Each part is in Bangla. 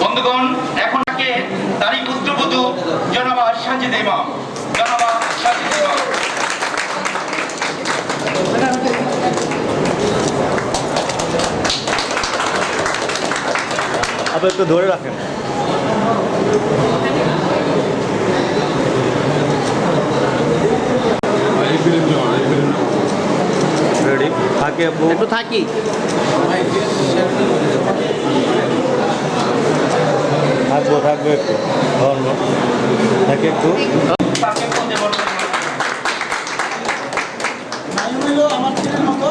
বন্ধুগণ এখন তাকে তারই পুত্রবধূ জনাবা সাজিদ ইমাম। জনাবা একটু ধরে রাখেন। থাকি থাকে একটু থাকি। থাকব থাকব একটু। ধন্য থাকে একটু। আমার ছেলের মতো।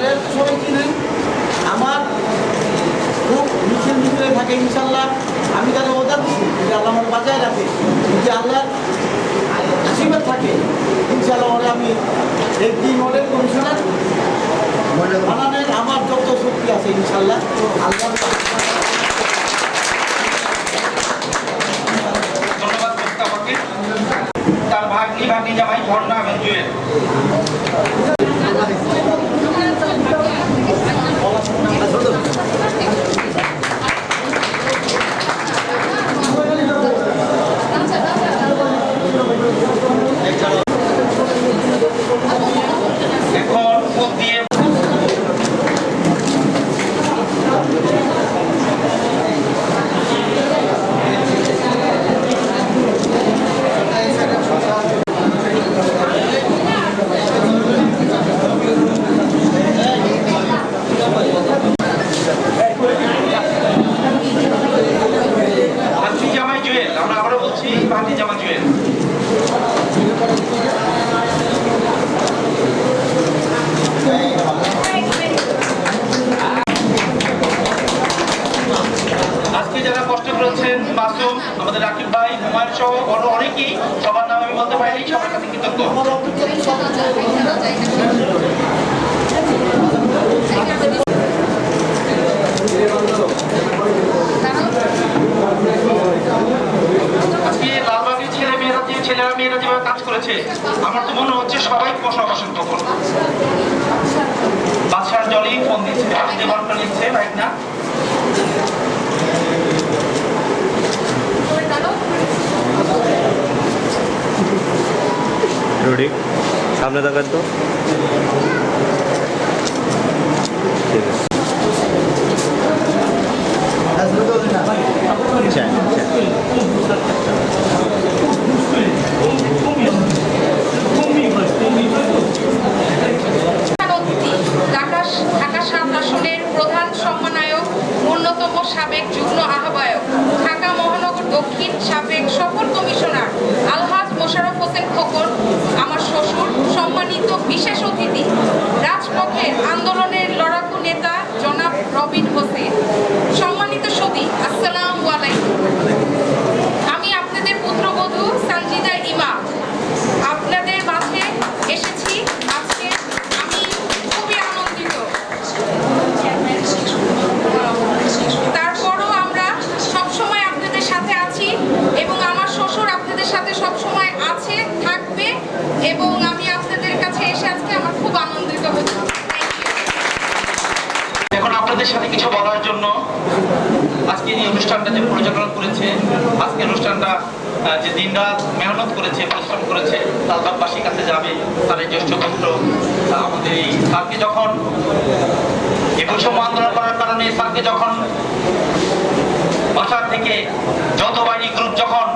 এবারের সবাই চিনেন। আমার খুব মিছিল মিছিলে থাকে ইনশাল্লাহ। আমি তাদের ওদার দিচ্ছি যে আল্লাহ আমার বাঁচায় রাখে যে আল্লাহ আশীর্বাদ থাকে। ইনশাল্লাহ ওরে আমি এই তিন ওয়ার্ডের কমিশনার। বানানের আমার যত শক্তি আছে ইনশাল্লাহ আল্লাহ তার ভাগ্নি ভাগ্নি জামাই ঝর্ণা এবং number অনেকেই সবার নাম আমি বলতে পারিনি, সবার কাছে কৃতজ্ঞ। ছেলেরা মেয়েরা যেভাবে কাজ করেছে, আমার তো মনে হচ্ছে সবাই বসা অসংখ্য করো রেডি সামনে তাকান তো। ঠিক আছে। চাই চাই অতিথি ঢাকা ঢাকা সাত আসনের প্রধান সম্মানায়ক অন্যতম সাবেক যুগ্ম আহ্বায়ক ঢাকা মহানগর দক্ষিণ সাবেক সফর কমিশনার আলহাজ মোশাররফ হোসেন খোকন আমার শ্বশুর সম্মানিত বিশেষ অতিথি রাজপথের আন্দোলনের লড়াকু নেতা জনাব রবিন হোসেন সম্মানিত সদী আসসালামু আলাইকুম আমি আপনাদের পুত্রবধূ সঞ্জিদা ইমাম আপনাদের মাঝে এসেছি আজকে আমি খুবই আনন্দিত তারপরও আমরা সবসময় আপনাদের সাথে আছি এবং আমার শ্বশুর আপনাদের সাথে সবসময় আছে থাকবে এবং আমি আপনাদের কাছে এসে আজকে আমার খুব আনন্দিত হচ্ছি Thank you. এখন আপনাদের সাথে কিছু বলার জন্য আজকে এই অনুষ্ঠানটা যে পরিচালনা করেছে আজকে যে দিনরাত মেহনত করেছে, পরিশ্রম করেছে লালবাগবাসীর কাছে যাবে তার জ্যেষ্ঠ পুত্র আমাদের এই স্যারকে যখন, এই বৈষম্য আন্দোলন করার কারণে স্যারকে যখন বাসার থেকে যৌথ বাহিনী গ্রুপ যখন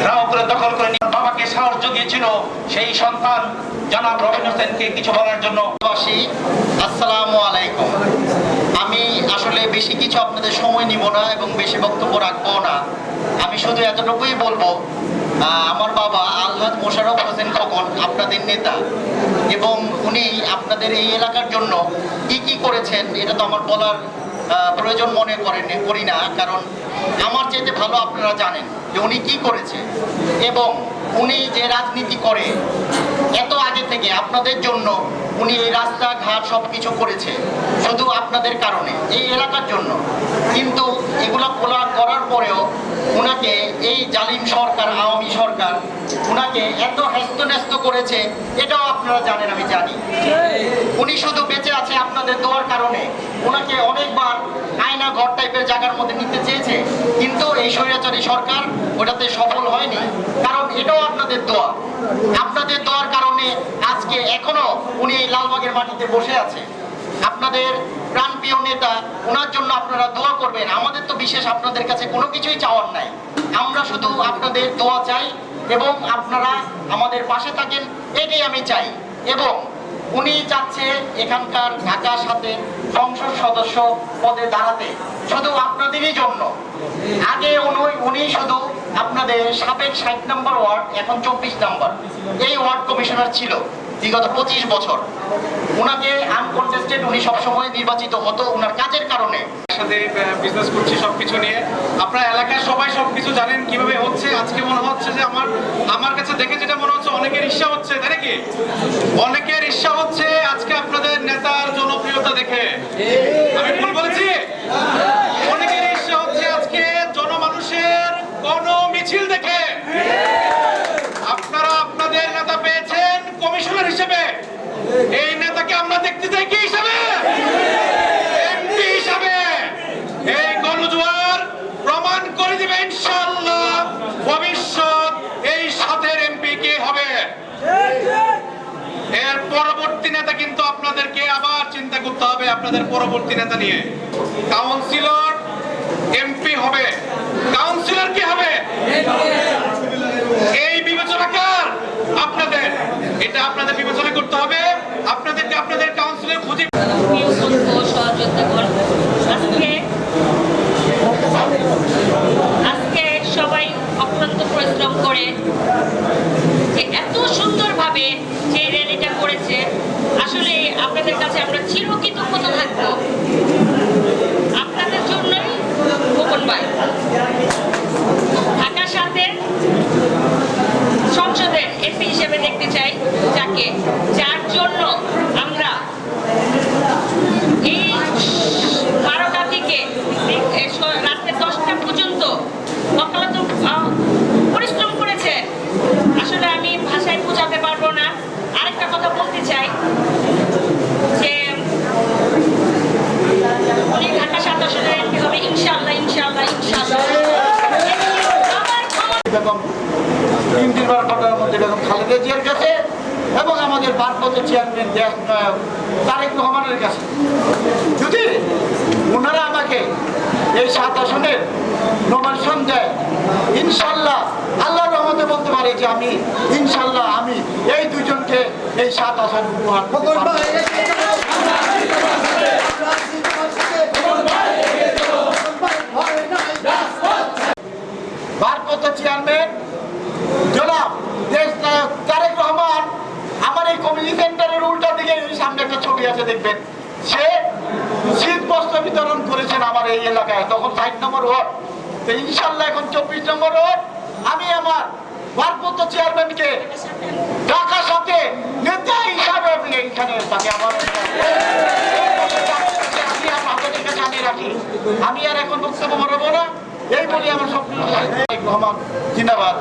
ঘেরাও করে দখল করে নিয়ে বাবাকে সাহস জুগিয়েছিল, সেই সন্তান জনাব রবিন হোসেনকে কিছু বলার জন্য। বাসী আসসালামু আলাইকুম। আসলে বেশি কিছু আপনাদের সময় নিব না এবং বেশি বক্তব্য রাখব না। আমি শুধু এতটুকুই বলব আমার বাবা আলহাজ মোশারফ হোসেন খোকন আপনাদের নেতা এবং উনি আপনাদের এই এলাকার জন্য কি কি করেছেন এটা তো আমার বলার প্রয়োজন মনে করেন, করি না। কারণ আমার চাইতে ভালো আপনারা জানেন যে উনি কি করেছে এবং উনি যে রাজনীতি করে এত আগে থেকে আপনাদের জন্য উনি এই রাস্তাঘাট সব কিছু করেছে শুধু আপনাদের কারণে এই এলাকার জন্য। কিন্তু এগুলো খোলা করার পরেও ওনাকে এই জালিম সরকার আওয়ামী সরকার ওনাকে এত হ্যস্ত ন্যস্ত করেছে এটাও আপনারা জানেন আমি জানি। উনি শুধু বেঁচে আছে আপনাদের দোয়ার কারণে ওনাকে অনেকবার আয়না ঘর টাইপের জায়গার মধ্যে নিতে চেয়েছে কিন্তু এই স্বৈরাচারী সরকার ওটাতে সফল হয়নি। কারণ এটাও আপনাদের দোয়া। আপনাদের দোয়ার কারণে আজকে এখনও উনি এই লালবাগের মাটিতে বসে আছে। আপনাদের প্রাণপ্রিয় নেতা, ওনার জন্য আপনারা দোয়া করবেন। আমাদের তো বিশেষ আপনাদের কাছে কোনো কিছুই চাওয়ার নাই। আমরা শুধু আপনাদের দোয়া চাই এবং আপনারা আমাদের পাশে থাকেন, এটাই আমি চাই। এবং উনি চাচ্ছে এখানকার ঢাকার সাথে সংসদ সদস্য পদে দাঁড়াতে শুধু আপনাদেরই জন্য। আগে উনি শুধু আপনাদের সাবেক ষাট নম্বর ওয়ার্ড, এখন চব্বিশ নম্বর। এই ওয়ার্ড কমিশনার ছিল বিগত পঁচিশ বছর। ওনাকে আনকন্টেস্টেড উনি সবসময় নির্বাচিত হতো ওনার কাজের কারণে। সাথে বিজনেস করছি সবকিছু নিয়ে। আপনার এলাকার সবাই সবকিছু জানেন কীভাবে হচ্ছে। আজকে মনে হচ্ছে যে আমার আমার কাছে দেখে যেটা মনে হচ্ছে, অনেকের ইচ্ছা হচ্ছে, তাই নাকি? অনেকের ইচ্ছা হচ্ছে আজকে আপনাদের নেতার দেখে আমি ভুল বলেছি? অনেকের ইচ্ছা হচ্ছে আজকে জনমানুষের গণ মিছিল দেখে। আপনারা আপনাদের নেতা পেয়েছেন কমিশনার হিসেবে। এই নেতাকে আমরা দেখতে চাই কি হিসাবে? এমপি হিসাবে। এই গণজোয়ার প্রমাণ করে দিবে ইনশাআল্লাহ ভবিষ্যৎ এই সাথের এমপি কে হবে। এর পরবর্তী নেতা কিন্তু আপনাদেরকে চিন্তা করতে হবে আপনাদের পরবর্তী নেতা নিয়ে। কাউন্সিলর এমপি হবে। কাউন্সিলর কি হবে? এই বিবেচনা কার? আপনাদের। এটা আপনাদের বিবেচনা করতে হবে। আপনাদেরকে আপনাদের কাউন্সিলর খুঁজে আজকে সবাই অক্লান্ত পরিশ্রম করে এত সুন্দরভাবে যে র্যালিটা করেছে আসলে আপনাদের কাছে আমরা চিরকৃতজ্ঞতা থাকব আপনাদের জন্যই গোপন ভাই ঢাকার সাথে সংসদের এমপি হিসেবে দেখতে চাই যাকে যার জন্য আমরা এই বারোটা থেকে এ স- রাত্রে দশটা পর্যন্ত অক্লান্ত আহ, পরিশ্রম করেছে আসলে আমি ভাষায় বোঝাতে পারব না আরেকটা কথা বলতে চাই যে উনি ঢাকা সাত আসলে এমপি হবে ইনশাল্লাহ ইনশাল্লাহ ইনশাল্লাহ আমার ক্ষমতা বেগম, তিন তিনবার মধ্যে বেগম খালেদা জিয়ার কাছে এবং আমাদের ভারপ্রাপ্ত চেয়ারম্যান তারেক রহমানের কাছে। যদি ওনারা আমাকে এই সাত আসনের নমিনেশন দেয়, ইনশাল্লাহ আল্লাহর রহমতে বলতে পারে যে আমি, ইনশাল্লাহ আমি এই দুজনকে এই সাত আসন উপহার দিতে পারব। ভারপ্রাপ্ত চেয়ারম্যান জনাব দেশ নায়ক তারেক রহমান আমার এই কমিউনিটি সেন্টারের উল্টা দিকে এই সামনে একটা ছবি আছে দেখবেন সে শীত বস্ত্র বিতরণ করেছেন আমার এই এলাকায় তখন ষাট নম্বর ওয়ার্ড ইনশাল্লাহ এখন চব্বিশ নম্বর রোড, আমি আমার ভারপ্রাপ্ত চেয়ারম্যানকে ঢাকা সাথে নেতা হিসাবে আমি এইখানে তাকে আমার আমি আর এখন বক্তব্য বাড়াবো না। এই বলি আমার সব রহমান, জিন্দাবাদ।